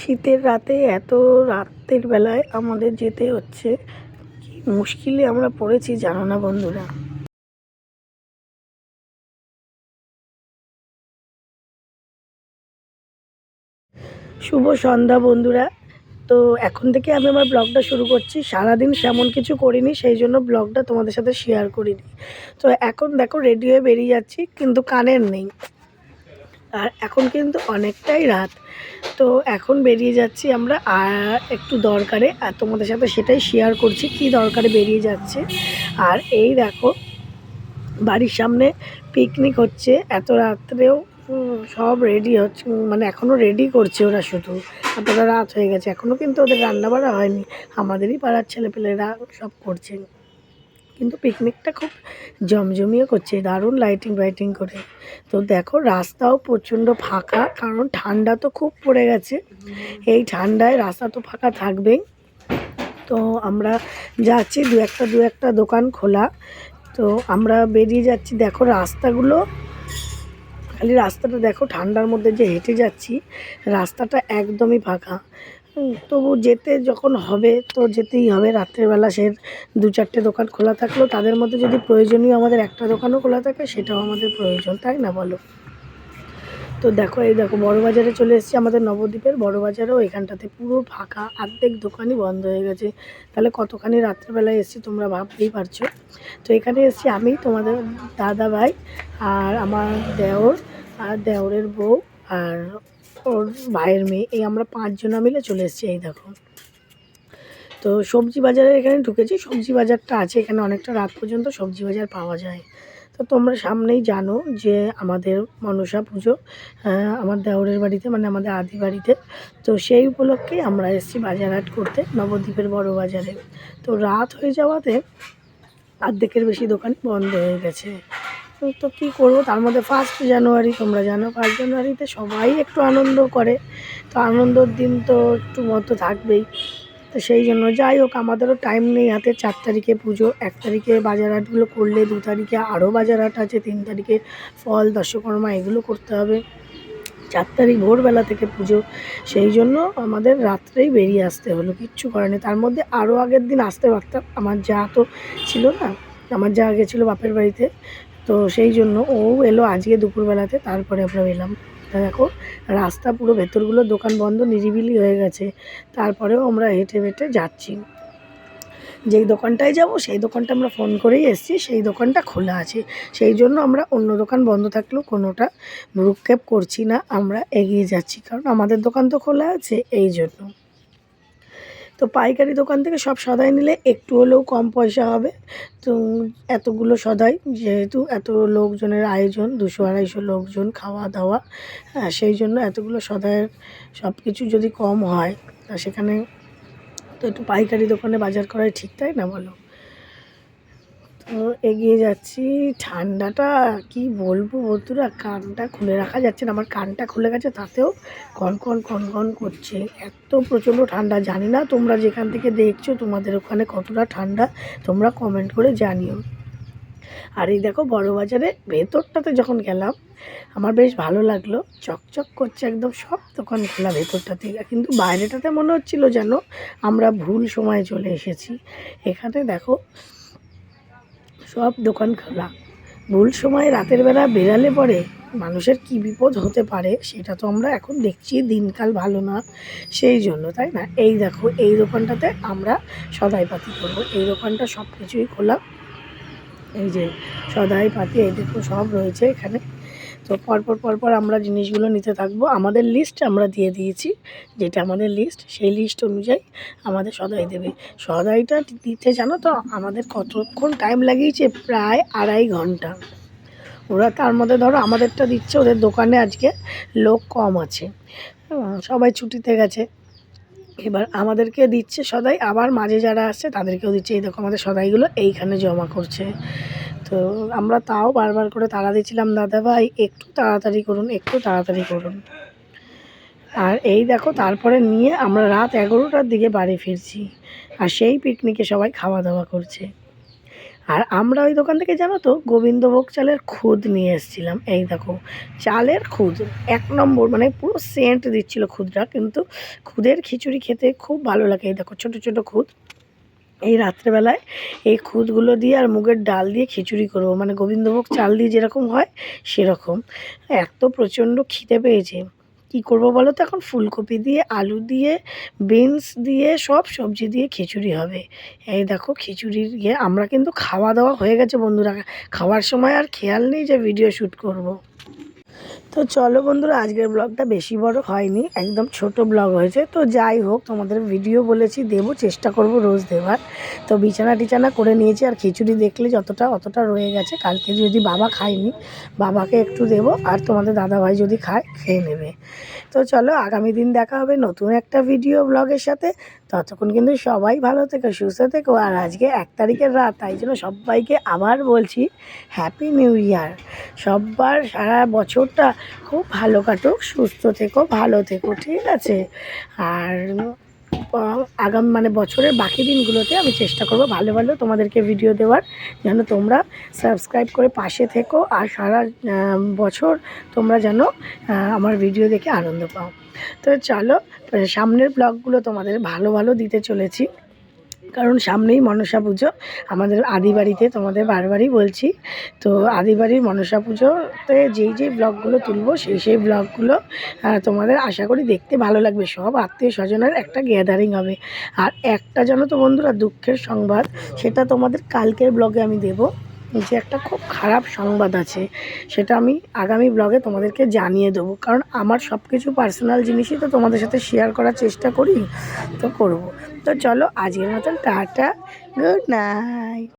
শীতের রাতে এত রাতের বেলায় আমাদের যেতে হচ্ছে। কি মুশকিলে আমরা পড়েছি, জানো না বন্ধুরা। শুভ সন্ধ্যা বন্ধুরা। তো এখন থেকে আমি আমার ব্লগটা শুরু করছি। সারাদিন সেমন কিছু করিনি, সেই জন্য ব্লগটা তোমাদের সাথে শেয়ার করিনি। তো এখন দেখো রেডি হয়ে বেরিয়ে যাচ্ছি, কিন্তু কানের নেই। আর এখন কিন্তু অনেকটাই রাত। তো এখন বেরিয়ে যাচ্ছি আমরা, আর একটু দরকারে, আর তোমাদের সাথে সেটাই শেয়ার করছি কি দরকারে বেরিয়ে যাচ্ছে। আর এই দেখো, বাড়ির সামনে পিকনিক হচ্ছে, এত রাত্রেও সব রেডি হচ্ছে মানে এখনও রেডি করছে ওরা শুধু। এতটা রাত হয়ে গেছে এখনও কিন্তু ওদের রান্না বাড়া হয়নি। আমাদেরই পাড়ার ছেলেপেলেরা সব করছে। কিন্তু পিকনিকটা খুব জমজমিয়ে করছে, দারুণ লাইটিং ফাইটিং করে। তো দেখো, রাস্তাও প্রচণ্ড ফাঁকা, কারণ ঠান্ডা তো খুব পড়ে গেছে। এই ঠান্ডায় রাস্তা তো ফাঁকা থাকবেই। তো আমরা যাচ্ছি, দু একটা দু একটা দোকান খোলা। তো আমরা বেরিয়ে যাচ্ছি, দেখো রাস্তাগুলো। খালি রাস্তাটা দেখো, ঠান্ডার মধ্যে যে হেঁটে যাচ্ছি, রাস্তাটা একদমই ফাঁকা। তবু যেতে যখন হবে, তো যেতেই হবে। রাত্রেবেলা সে দু চারটে দোকান খোলা থাকলেও তাদের মধ্যে যদি প্রয়োজনীয় আমাদের একটা দোকানও খোলা থাকে, সেটাও আমাদের প্রয়োজন, তাই না বলো? তো দেখো, এই দেখো বড় বাজারে চলে এসেছি আমাদের নবদ্বীপের। বড় বাজারেও এখানটাতে পুরো ফাঁকা, অর্ধেক দোকানই বন্ধ হয়ে গেছে। তাহলে কতখানি রাত্রেবেলায় এসেছি তোমরা ভাবতেই পারছ? তো এখানে এসেছি আমি, তোমাদের দাদা ভাই আর আমার দেওর, আর দেওরের বউ, আর ওর ভাইয়ের মেয়ে, এই আমরা পাঁচজনা মিলে চলে এসেছি, এই দেখো। তো সবজি বাজারে এখানে ঢুকেছি, সবজি বাজারটা আছে, এখানে অনেকটা রাত পর্যন্ত সবজি বাজার পাওয়া যায়। তো তোমরা সামনেই জানো যে আমাদের মনসা পুজো আমার দেওরের বাড়িতে মানে আমাদের আদি বাড়িতে। তো সেই উপলক্ষে আমরা এসেছি বাজার হাট করতে, নবদ্বীপের বড় বাজারে। তো রাত হয়ে যাওয়াতে অর্ধেকের বেশি দোকান বন্ধ হয়ে গেছে। তো- কী করব? তার মধ্যে ফার্স্ট জানুয়ারি তোমরা জানো ফার্স্ট জানুয়ারিতে সবাই একটু আনন্দ করে। তো আনন্দর দিন তো একটু মতো থাকবেই। তো সেই জন্য যাই হোক, আমাদেরও টাইম নেই হাতে। চার তারিখে পুজো, এক তারিখে বাজার হাটগুলো করলে, দু তারিখে আরও বাজার হাট আছে, তিন তারিখে ফল, দর্শকর্মা এগুলো করতে হবে। চার তারিখ ভোরবেলা থেকে পুজো। সেই জন্য আমাদের রাত্রেই বেরিয়ে আসতে হলো, কিচ্ছু করার নেই। তার মধ্যে আরও আগের দিন আসতে পারতাম। আমার যা তো ছিল না, আমার যা গেছিল বাপের বাড়িতে তো সেই জন্য ও এলো আজকে দুপুরবেলাতে, তারপরে আমরা এলাম। দেখো, রাস্তা পুরো ভেতরগুলো দোকান বন্ধ, নিরিবিলি হয়ে গেছে। তারপরেও আমরা হেঁটে হেঁটে যাচ্ছি। যেই দোকানটায় যাব, সেই দোকানটা আমরা ফোন করেই এসেছি, সেই দোকানটা খোলা আছে। সেই জন্য আমরা অন্য দোকান বন্ধ থাকলেও কোনোটা ভ্রুক্ষেপ করছি না, আমরা এগিয়ে যাচ্ছি। কারণ আমাদের দোকান তো খোলা আছে, এই জন্য। তো পাইকারি দোকান থেকে সব সদাই নিলে একটু হলেও কম পয়সা হবে। তো এতগুলো সদাই, যেহেতু এত লোকজনের আয়োজন, দুশো আড়াইশো লোকজন খাওয়া দাওয়া হ্যাঁ সেই জন্য এতগুলো সদাইয়ের সব কিছু যদি কম হয়, তা সেখানে তো একটু পাইকারি দোকানে বাজার করাই ঠিক, তাই না বলো? এগিয়ে যাচ্ছি। ঠান্ডাটা কি বলব বন্ধুরা? কানটা খুলে রাখা যাচ্ছে না। আমার কানটা খুলে গেছে, তাতেও কন কন কন কন করছে। এত প্রচণ্ড ঠান্ডা, জানি না তোমরা যেখান থেকে দেখছ তোমাদের ওখানে কতটা ঠান্ডা, তোমরা কমেন্ট করে জানিও। আর এই দেখো বড় বাজারে ভেতরটাতে যখন গেলাম, আমার বেশ ভালো লাগল। চকচক করছে একদম সব দোকান খোলা ভেতরটাতে। কিন্তু বাইরেটাতে মনে হচ্ছিল যেন আমরা ভুল সময়ে চলে এসেছি। এখানে দেখো সব দোকান খোলা। ভুল সময়ে রাতের বেলা বেরালে পরে মানুষের কি বিপদ হতে পারে সেটা তো আমরা এখন দেখছি। দিনকাল ভালো না সেই জন্য, তাই না? এই দেখো, এই দোকানটাতে আমরা সদাই পাতি করব। এই দোকানটা সব কিছুই খোলা। এই যে সদাই পাতি এই দেখো সব রয়েছে এখানে। তো পরপর পরপর আমরা জিনিসগুলো নিতে থাকব। আমাদের লিস্ট আমরা দিয়ে দিয়েছি। যেটা আমাদের লিস্ট সেই লিস্ট অনুযায়ী আমাদের সদাই দেবে। সদাইটা দিতে জানো তো, আমাদের কতক্ষণ টাইম লাগিয়েছে? প্রায় আড়াই ঘণ্টা। ওরা তার মধ্যে ধরো আমাদেরটা দিচ্ছে, ওদের দোকানে আজকে লোক কম আছে। সবাই ছুটিতে গেছে। এবার আমাদেরকে দিচ্ছে সদাই। আবার মাঝে যারা আসছে, তাদেরকেও দিচ্ছে। এই দেখো আমাদের সদাইগুলো এইখানে জমা করছে। তো আমরা তাও বারবার করে তাড়া দিচ্ছিলাম দাদা ভাই, একটু তাড়াতাড়ি করুন, একটু তাড়াতাড়ি করুন। আর এই দেখো, তারপরে নিয়ে আমরা রাত এগারোটার দিকে বাড়ি ফিরছি আর সেই পিকনিকে সবাই খাওয়া দাওয়া করছে। আর আমরা ওই দোকান থেকে, জানো তো, গোবিন্দভোগ চালের খুদ নিয়ে এসেছিলাম। এই দেখো, চালের খুদ, এক নম্বর মানে পুরো সেন্ট দিচ্ছিল খুদটা, কিন্তু খুদের খিচুড়ি খেতে খুব ভালো লাগে। এই দেখো, ছোটো ছোটো খুদ। এই রাত্রেবেলায় এই খুদগুলো দিয়ে আর মুগের ডাল দিয়ে খিচুড়ি করব। মানে গোবিন্দভোগ চাল দিয়ে যেরকম হয়, সেরকম। এত প্রচণ্ড খিদে পেয়েছে। কী করব বলো তো? এখন ফুলকপি দিয়ে, আলু দিয়ে, বিনস দিয়ে, সব সবজি দিয়ে খিচুড়ি হবে। এই দেখো খিচুড়ির ইয়ে আমরা কিন্তু খাওয়া দাওয়া হয়ে গেছে বন্ধুরা। খাওয়ার সময় আর খেয়াল নেই যে ভিডিও শ্যুট করব। তো চলো বন্ধুরা, আজকের ব্লগটা বেশি বড় হয়নি, একদম ছোট ব্লগ হয়েছে। তো যাই হোক, তোমাদের ভিডিও বলেছি, দেবো, চেষ্টা করব রোজ দেওয়ার। তো বিছানা টিছানা করে নিয়েছি, আর খিচুড়ি দেখলে যতটা, অতটা রয়ে গেছে। কালকে যদি বাবা খায়নি, বাবাকে একটু দেবো, আর তোমাদের দাদাভাই যদি খায়, খেয়ে নেবে। তো চলো, আগামী দিন দেখা হবে নতুন একটা ভিডিও ব্লগের সাথে। ততক্ষণ কিন্তু সবাই ভালো থেকো, সুস্থ থেকো, আর আজকে এক তারিখের রাত, তাই জন্য সবাইকে আবার বলছি হ্যাপি নিউ ইয়ার সব্বার, সারা বছরটা খুব ভালো কাটুক, সুস্থ থেকো, ভালো থেকো, ঠিক আছে? আর আগাম মানে বছরের বাকি দিনগুলোতে আমি চেষ্টা করব ভালো ভালো তোমাদেরকে ভিডিও দেওয়ার, যেন তোমরা সাবস্ক্রাইব করে পাশে থেকো আর সারা বছর তোমরা যেন আমার ভিডিও দেখে আনন্দ পাও। তো চলো, সামনের ব্লগগুলো তোমাদের ভালো ভালো দিতে চলেছি। কারণ সামনেই মনসা পুজো। আমাদের আদি বাড়িতে তোমাদের বারবারই বলছি। তো আদি বাড়ির মনসা পুজোতে যেই যেই ব্লগগুলো তুলবো, সেই সেই ব্লগগুলো তোমাদের আশা করি দেখতে ভালো লাগবে। সব আত্মীয় স্বজনের একটা গ্যাদারিং হবে। আর একটা জানো তো বন্ধুরা, দুঃখের সংবাদ, সেটা তোমাদের কালকের ব্লগে আমি দেবো। যে একটা খুব খারাপ সংবাদ আছে, সেটা আমি আগামী ব্লগে তোমাদেরকে জানিয়ে দেবো। কারণ আমার সব কিছু পার্সোনাল জিনিসই তো তোমাদের সাথে শেয়ার করার চেষ্টা করি, তো করব। তো চলো আজকের মতন টাটা গুড নাইট